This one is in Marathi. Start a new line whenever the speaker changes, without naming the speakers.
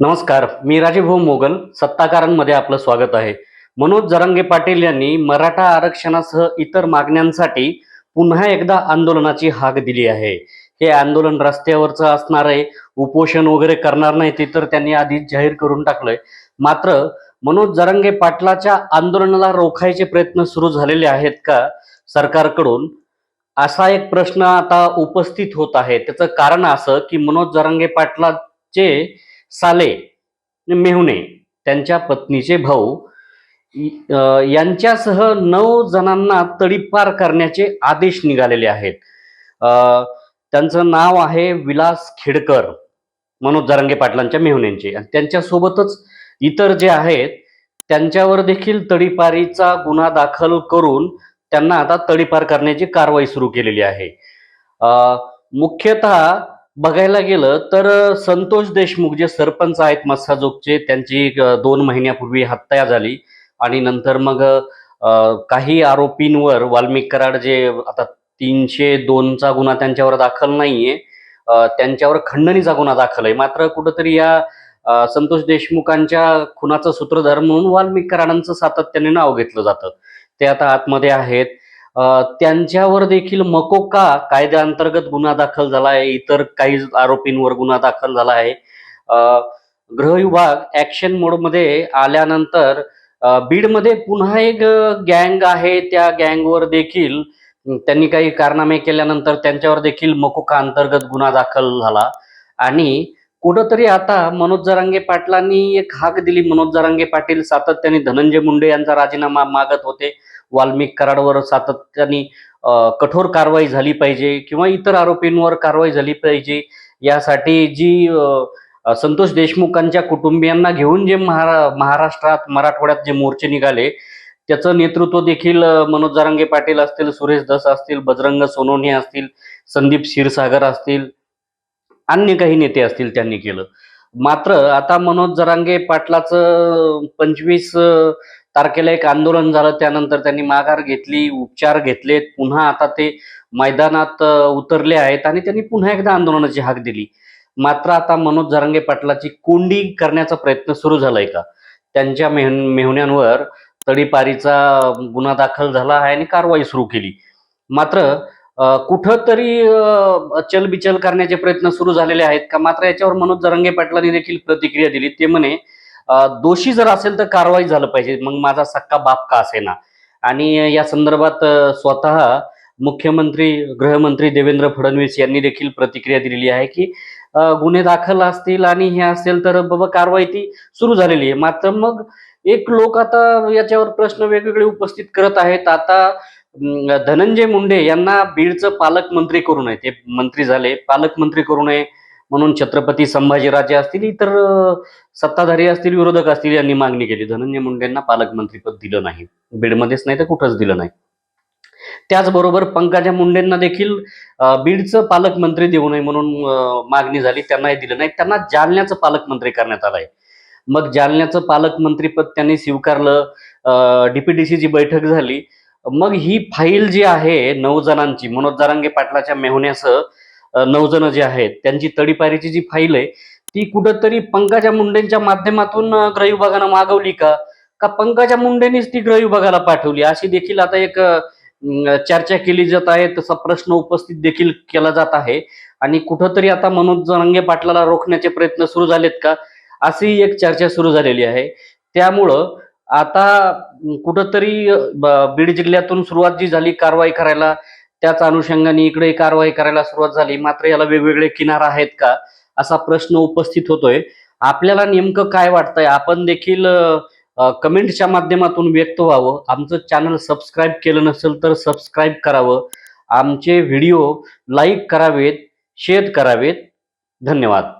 नमस्कार मी राजीभाऊ मोगल सत्ताकारांमध्ये आपलं स्वागत आहे. मनोज जरांगे पाटील यांनी मराठा आरक्षणासह इतर मागण्यांसाठी पुन्हा एकदा आंदोलनाची हाक दिली आहे. हे आंदोलन रस्त्यावरचं असणार आहे उपोषण वगैरे करणार नाही ते तर त्यांनी आधीच जाहीर करून टाकलंय. मात्र मनोज जरांगे पाटलाच्या आंदोलनाला रोखायचे प्रयत्न सुरू झालेले आहेत का सरकारकडून? असा एक प्रश्न आता उपस्थित होत आहे. त्याचं कारण असं की मनोज जरांगे पाटलाचे साले मेहुणे त्यांच्या पत्नीचे भाऊ यांच्यासह नऊ जणांना तडीपार करण्याचे आदेश निघालेले आहेत. त्यांचं नाव आहे विलास खेडकर मनोज जरंगे पाटलांच्या मेहुण्यांचे आणि त्यांच्यासोबतच इतर जे आहेत त्यांच्यावर देखील तडीपारीचा गुन्हा दाखल करून त्यांना आता तडीपार करण्याची कारवाई सुरू केलेली आहे. मुख्यतः बघायला गेलं तर संतोष देशमुख जे सरपंच आहेत मस्साजोगचे त्यांची दोन महिन्यापूर्वी हत्या झाली. आणि नंतर मग काही आरोपींवर वाल्मिक कराड जे आता तीनशे दोनचा गुन्हा त्यांच्यावर दाखल नाहीये त्यांच्यावर खंडणीचा गुन्हा दाखल आहे. मात्र कुठंतरी या संतोष देशमुखांच्या खुनाचं सूत्रधार म्हणून वाल्मिक कराडांचं सातत्याने नाव घेतलं जातं. ते आता आतमध्ये आहेत. त्यांच्यावर देखील मकोका कायद्याअंतर्गत गुन्हा दाखल झाला आहे? इतर काही आरोपींवर गुन्हा दाखल झाला आहे. गृह विभाग ऍक्शन मोडमध्ये आल्यानंतर बीडमध्ये पुन्हा एक गँग आहे. त्या गँगवर देखील त्यांनी काही कारनामे केल्यानंतर त्यांच्यावर देखील मकोका अंतर्गत गुन्हा दाखल झाला. आणि कुठंतरी आता मनोज जरांगे पाटलांनी एक हाक दिली. मनोज जरांगे पाटील सातत्याने धनंजय मुंडे यांचा राजीनामा मागत होते. वाल्मिक कराडवर सातत्याने कठोर कारवाई झाली पाहिजे किंवा इतर आरोपींवर कारवाई झाली पाहिजे यासाठी जी संतोष देशमुखांच्या कुटुंबियांना घेऊन जे महारा महाराष्ट्रात मराठवाड्यात जे मोर्चे निघाले त्याचं नेतृत्व देखील मनोज जरांगे पाटील असतील सुरेश दस असतील बजरंग सोनोने असतील संदीप क्षीरसागर असतील अन्य काही नेते असतील त्यांनी केलं. मात्र आता मनोज जरांगे पाटलाचं पंचवीस तारखेला एक आंदोलन झालं. त्यानंतर त्यांनी माघार घेतली उपचार घेतलेत. पुन्हा आता ते मैदानात उतरले आहेत आणि त्यांनी पुन्हा एकदा आंदोलनाची हाक दिली. मात्र आता मनोज जरांगे पाटलाची कोंडी करण्याचा प्रयत्न सुरू झालाय का? त्यांच्या मेहन मेहुण्यांवर तडीपारीचा गुन्हा दाखल झाला आहे आणि कारवाई सुरू केली. मात्र कुठंतरी चलबिचल करण्याचे प्रयत्न सुरू झालेले आहेत का? मात्र याच्यावर मनोज जरांगे पाटलांनी देखील प्रतिक्रिया दिली. ते म्हणे दोषी जर असेल तर कारवाई झालं पाहिजे. मग माझा सक्का बाप का असेना? आणि या संदर्भात स्वतः मुख्यमंत्री गृहमंत्री देवेंद्र फडणवीस यांनी देखील प्रतिक्रिया दिलेली आहे की गुन्हे दाखल असतील आणि हे असेल तर बाबा कारवाई ती सुरू झालेली आहे. मात्र मग एक लोक आता याच्यावर प्रश्न वेगवेगळे उपस्थित करत आहेत. आता धनंजय मुंडे यांना बीडचं पालकमंत्री करू नये. ते मंत्री झाले. पालकमंत्री करू नये. म्हणून छत्रपती संभाजीराजे असतील इतर सत्ताधारी असतील विरोधक असतील यांनी मागणी केली. धनंजय मुंडेंना पालकमंत्रीपद दिलं नाही. बीडमध्येच नाही तर कुठंच दिलं नाही. त्याचबरोबर पंकजा मुंडेंना देखील बीडचं पालकमंत्री देऊ नये म्हणून मागणी झाली. त्यांनाही दिलं नाही. त्यांना जालन्याचं पालकमंत्री करण्यात आलंय मग जालन्याचं पालकमंत्रीपद त्यांनी स्वीकारलं. डीपीडीसीची बैठक झाली. मग ही फाईल जी आहे नऊ जणांची मनोज जरांगे पाटलाच्या मेहुण्यासह नऊ जण जे आहेत त्यांची तडीपारीची जी फाईल आहे ती कुठंतरी पंकजा मुंडेंच्या माध्यमातून अ, गृह विभागानं मागवली का? का पंकजा मुंडेंनीच ती गृह विभागाला पाठवली? अशी देखील आता एक चर्चा केली जात आहे तसा प्रश्न उपस्थित देखील केला जात आहे. आणि कुठंतरी आता मनोज जरांगे पाटलाला रोखण्याचे प्रयत्न सुरू झालेत का? अशी एक चर्चा सुरू झालेली आहे. त्यामुळं आता कुठंतरी ब- बीड जिल्ह्यातून सुरुवात जी झाली कारवाई करायला त्याच अनुषंगाने इकडे कारवाई करायला सुरुवात झाली. मात्र याला वेगवेगळे किनार आहेत का असा प्रश्न उपस्थित होतोय. आपल्याला नेमकं काय वाटतंय? आपण देखील कमेंटच्या माध्यमातून व्यक्त व्हावं. आमचं चॅनल सबस्क्राईब केलं नसेल तर सबस्क्राईब करावं. आमचे व्हिडिओ लाईक करावेत शेअर करावेत. धन्यवाद.